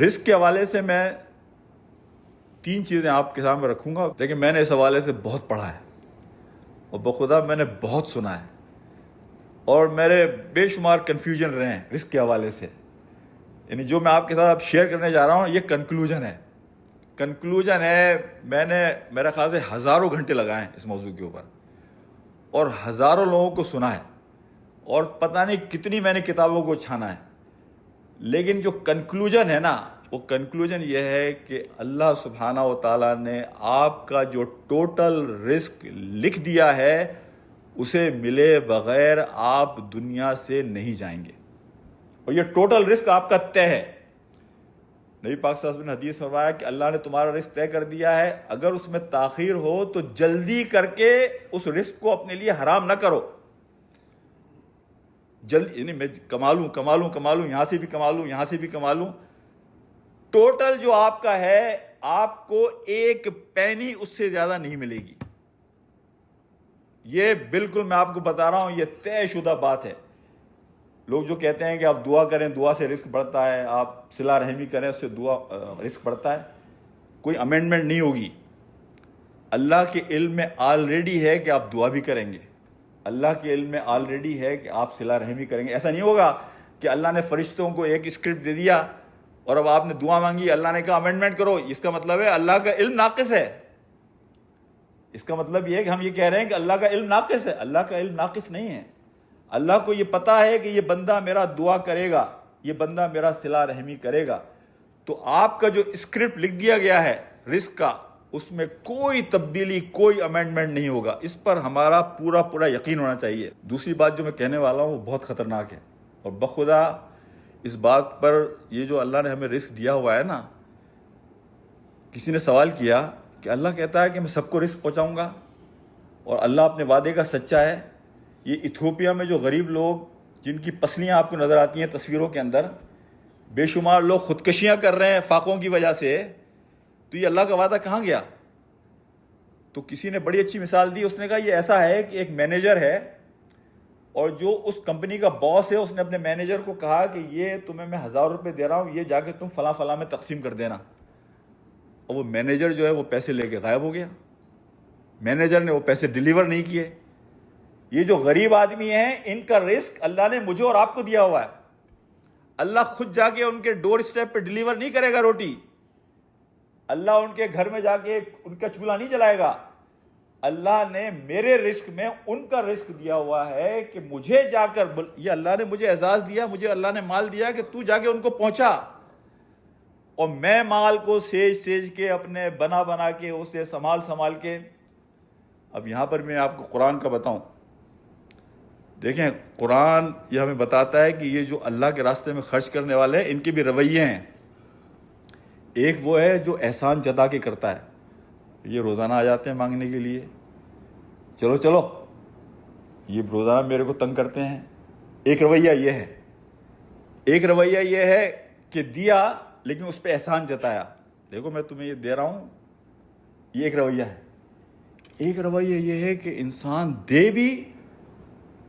رزق کے حوالے سے میں تین چیزیں آپ کے سامنے رکھوں گا، لیکن میں نے اس حوالے سے بہت پڑھا ہے۔ اور بخدا میں نے بہت سنا ہے۔ اور میرے بے شمار کنفیوژن رہے ہیں رزق کے حوالے سے۔ یعنی جو میں آپ کے ساتھ اب شیئر کرنے جا رہا ہوں، یہ کنکلوژن ہے۔ کنکلوژن ہے، میں نے میرا خیال سے ہزاروں گھنٹے لگائے ہیں اس موضوع کے اوپر۔ اور ہزاروں لوگوں کو سنا ہے۔ اور پتہ نہیں کتنی میں نے کتابوں کو چھانا ہے۔ لیکن جو کنکلوژن ہے نا، وہ کنکلوژن یہ ہے کہ اللہ سبحانہ و تعالیٰ نے آپ کا جو ٹوٹل رزق لکھ دیا ہے، اسے ملے بغیر آپ دنیا سے نہیں جائیں گے۔ اور یہ ٹوٹل رزق آپ کا طے ہے۔ نبی پاک صلی نے حدیث فرمایا کہ اللہ نے تمہارا رزق طے کر دیا ہے، اگر اس میں تاخیر ہو تو جلدی کر کے اس رزق کو اپنے لیے حرام نہ کرو۔ جلد یعنی میں کمالوں کمالوں کمالوں یہاں سے بھی کمالوں یہاں سے بھی کمالوں ٹوٹل جو آپ کا ہے، آپ کو ایک پینی اس سے زیادہ نہیں ملے گی۔ یہ بالکل میں آپ کو بتا رہا ہوں، یہ طے شدہ بات ہے۔ لوگ جو کہتے ہیں کہ آپ دعا کریں، دعا سے رسک بڑھتا ہے، آپ صلاح رحمی کریں، اس سے دعا رسک بڑھتا ہے۔ کوئی امینڈمنٹ نہیں ہوگی۔ اللہ کے علم میں آلریڈی ہے کہ آپ دعا بھی کریں گے۔ اللہ کے علم میں آلریڈی ہے کہ آپ صلاح رحمی کریں گے۔ ایسا نہیں ہوگا کہ اللہ نے فرشتوں کو ایک اسکرپٹ دے دیا اور اب آپ نے دعا مانگی، اللہ نے کہا امینڈمنٹ کرو۔ اس کا مطلب ہے اللہ کا علم ناقص ہے۔ اس کا مطلب یہ ہے کہ ہم یہ کہہ رہے ہیں کہ اللہ کا علم ناقص ہے۔ اللہ کا علم ناقص نہیں ہے۔ اللہ کو یہ پتا ہے کہ یہ بندہ میرا دعا کرے گا، یہ بندہ میرا صلاح رحمی کرے گا۔ تو آپ کا جو اسکرپٹ لکھ دیا گیا ہے، رزق کا اس میں کوئی تبدیلی، کوئی امینڈمنٹ نہیں ہوگا۔ اس پر ہمارا پورا پورا یقین ہونا چاہیے۔ دوسری بات جو میں کہنے والا ہوں وہ بہت خطرناک ہے۔ اور بخدا اس بات پر یہ جو اللہ نے ہمیں رزق دیا ہوا ہے نا، کسی نے سوال کیا کہ اللہ کہتا ہے کہ میں سب کو رزق پہنچاؤں گا اور اللہ اپنے وعدے کا سچا ہے۔ یہ ایتھوپیا میں جو غریب لوگ جن کی پسلیاں آپ کو نظر آتی ہیں تصویروں کے اندر، بے شمار لوگ خودکشیاں کر رہے ہیں فاقوں کی وجہ سے۔ تو یہ اللہ کا وعدہ کہاں گیا؟ تو کسی نے بڑی اچھی مثال دی، اس نے کہا یہ ایسا ہے کہ ایک مینیجر ہے اور جو اس کمپنی کا باس ہے، اس نے اپنے مینیجر کو کہا کہ یہ تمہیں میں ہزار روپے دے رہا ہوں، یہ جا کے تم فلاں فلاں میں تقسیم کر دینا۔ اور وہ مینیجر جو ہے وہ پیسے لے کے غائب ہو گیا۔ مینیجر نے وہ پیسے ڈیلیور نہیں کیے۔ یہ جو غریب آدمی ہیں، ان کا رسک اللہ نے مجھے اور آپ کو دیا ہوا ہے۔ اللہ خود جا کے ان کے ڈور اسٹیپ پہ ڈلیور نہیں کرے گا روٹی۔ اللہ ان کے گھر میں جا کے ان کا چولہا نہیں جلائے گا۔ اللہ نے میرے رسک میں ان کا رسک دیا ہوا ہے کہ مجھے جا کر یہ اللہ نے مجھے اعزاز دیا، مجھے اللہ نے مال دیا کہ تو جا کے ان کو پہنچا۔ اور میں مال کو سیج سیج کے اپنے بنا بنا کے اسے سنبھال سنبھال کے، اب یہاں پر میں آپ کو قرآن کا بتاؤں۔ دیکھیں، قرآن یہ ہمیں بتاتا ہے کہ یہ جو اللہ کے راستے میں خرچ کرنے والے ہیں، ان کے بھی رویے ہیں۔ ایک وہ ہے جو احسان جدا کے کرتا ہے۔ یہ روزانہ آ جاتے ہیں مانگنے کے لیے۔ چلو چلو۔ یہ روزانہ میرے کو تنگ کرتے ہیں۔ ایک رویہ یہ ہے۔ ایک رویہ یہ ہے کہ دیا لیکن اس پہ احسان جتایا۔ دیکھو، میں تمہیں یہ دے رہا ہوں۔ یہ ایک رویہ ہے۔ ایک رویہ یہ ہے کہ انسان دے بھی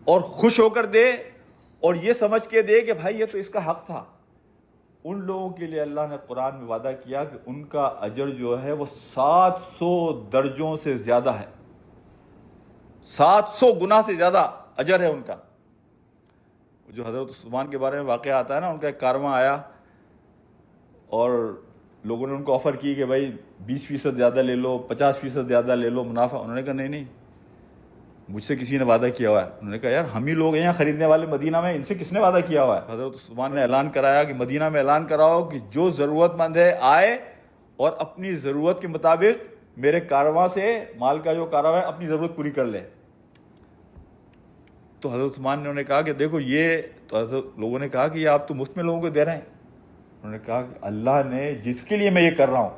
اور خوش ہو کر دے اور یہ سمجھ کے دے کہ بھائی یہ تو اس کا حق تھا۔ ان لوگوں کے لیے اللہ نے قرآن میں وعدہ کیا کہ ان کا اجر جو ہے وہ سات سو درجوں سے زیادہ ہے۔ سات سو گنا سے زیادہ اجر ہے ان کا۔ جو حضرت عثمان کے بارے میں واقعہ آتا ہے نا، ان کا ایک کارواں آیا اور لوگوں نے ان کو آفر کی کہ بھائی بیس فیصد زیادہ لے لو، پچاس فیصد زیادہ لے لو، منافع۔ انہوں نے کہا، نہیں نہیں مجھ سے کسی نے وعدہ کیا ہوا ہے؟ انہوں نے کہا، یار، ہم ہی لوگ ہیں یہاں خریدنے والے مدینہ میں، ان سے کس نے وعدہ کیا ہوا ہے؟ حضرت عثمان نے اعلان کرایا کہ مدینہ میں اعلان کراؤ کہ جو ضرورت مند ہے آئے اور اپنی ضرورت کے مطابق میرے کارواں سے مال کا جو کارواں ہے، اپنی ضرورت پوری کر لے۔ تو حضرت عثمان نے انہوں نے کہا کہ دیکھو، یہ تو حضرت لوگوں نے کہا کہ یہ آپ تو مفت میں لوگوں کو دے رہے ہیں۔ انہوں نے کہا کہ اللہ نے جس کے لیے میں یہ کر رہا ہوں،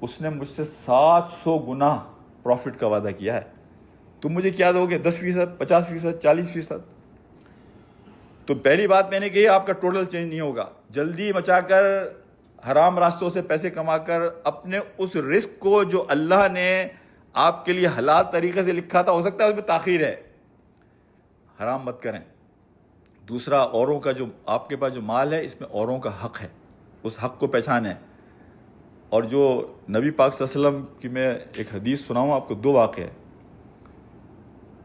اس نے مجھ سے سات سو گنا پروفٹ کا وعدہ کیا ہے۔ تم مجھے کیا دو گے؟ دس فیصد، پچاس فیصد، چالیس فیصد؟ تو پہلی بات میں نے کہی آپ کا ٹوٹل چینج نہیں ہوگا۔ جلدی مچا کر، حرام راستوں سے پیسے کما کر، اپنے اس رسک کو جو اللہ نے آپ کے لیے حالات طریقے سے لکھا تھا، ہو سکتا ہے اس میں تاخیر ہے۔ حرام مت کریں۔ دوسرا، اوروں کا جو آپ کے پاس جو مال ہے، اس میں اوروں کا حق ہے۔ اس حق کو پہچانیں اور جو نبی پاک صلی اللہ علیہ وسلم کی میں ایک حدیث سناؤں، آپ کو دو واقع ہے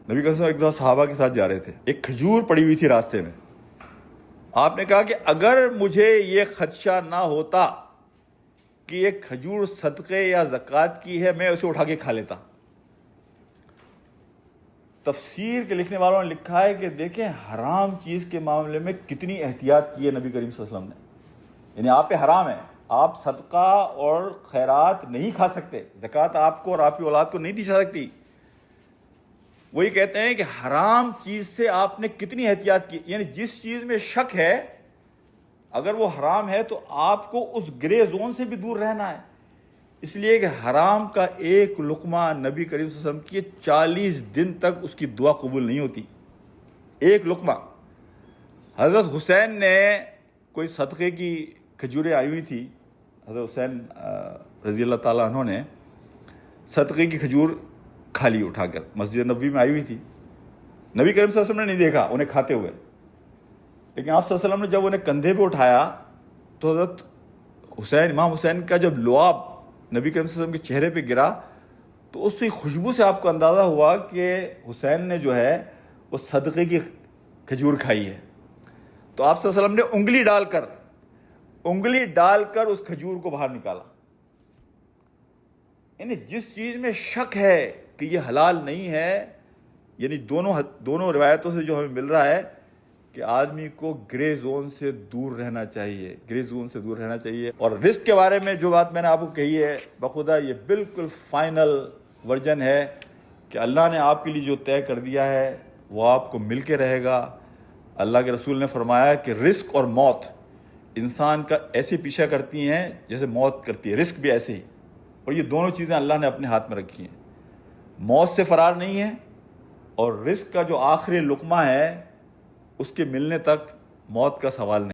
نبی صلی ایک دفعہ صحابہ کے ساتھ جا رہے تھے۔ ایک کھجور پڑی ہوئی تھی راستے میں۔ آپ نے کہا کہ اگر مجھے یہ خدشہ نہ ہوتا کہ یہ کھجور صدقے یا زکوٰۃ کی ہے، میں اسے اٹھا کے کھا لیتا۔ تفسیر کے لکھنے والوں نے لکھا ہے کہ دیکھیں حرام چیز کے معاملے میں کتنی احتیاط کی ہے نبی کریم صلی اللہ علیہ وسلم نے۔ یعنی آپ پہ حرام ہے۔ آپ صدقہ اور خیرات نہیں کھا سکتے۔ زکوٰۃ آپ کو اور آپ کی اولاد کو نہیں دی جا سکتی۔ وہی کہتے ہیں کہ حرام چیز سے آپ نے کتنی احتیاط کی یعنی جس چیز میں شک ہے، اگر وہ حرام ہے تو آپ کو اس گرے زون سے بھی دور رہنا ہے۔ اس لیے کہ حرام کا ایک لقمہ نبی کریم صلی اللہ علیہ وسلم کی چالیس دن تک اس کی دعا قبول نہیں ہوتی۔ ایک لقمہ۔ حضرت حسین نے کوئی صدقے کی کھجوریں آئی ہوئی تھی۔ حضرت حسین رضی اللہ تعالیٰ عنہ نے صدقے کی کھجور کھا لی اٹھا کر۔ مسجد نبوی میں آئی ہوئی تھی۔ نبی کریم صلی اللہ علیہ وسلم نے نہیں دیکھا، انہیں کھاتے ہوئے۔ لیکن آپ صلی اللہ علیہ وسلم نے جب انہیں کندھے پہ اٹھایا تو حضرت حسین، امام حسین کا جب لعاب نبی کریم صلی اللہ علیہ وسلم کے چہرے پہ گرا تو اس کی خوشبو سے آپ کو اندازہ ہوا کہ حسین نے جو ہے وہ صدقے کی کھجور کھائی ہے۔ تو آپ صلی اللہ علیہ وسلم نے انگلی ڈال کر، انگلی ڈال کر اس کھجور کو باہر نکالا۔ یعنی جس چیز میں شک ہے کہ یہ حلال نہیں ہے یعنی دونوں دونوں روایتوں سے جو ہمیں مل رہا ہے کہ آدمی کو گرے زون سے دور رہنا چاہیے، گرے زون سے دور رہنا چاہیے۔ اور رسک کے بارے میں جو بات میں نے آپ کو کہی ہے، بخدا یہ بالکل فائنل ورژن ہے کہ اللہ نے آپ کے لیے جو طے کر دیا ہے، وہ آپ کو مل کے رہے گا۔ اللہ کے رسول نے فرمایا کہ رزق اور موت انسان کا ایسے پیچھا کرتی ہیں جیسے موت کرتی ہے، رزق بھی ایسے ہی۔ اور یہ دونوں چیزیں اللہ نے اپنے ہاتھ میں رکھی ہیں۔ موت سے فرار نہیں ہے اور رزق کا جو آخری لقمہ ہے، اس کے ملنے تک موت کا سوال نہیں۔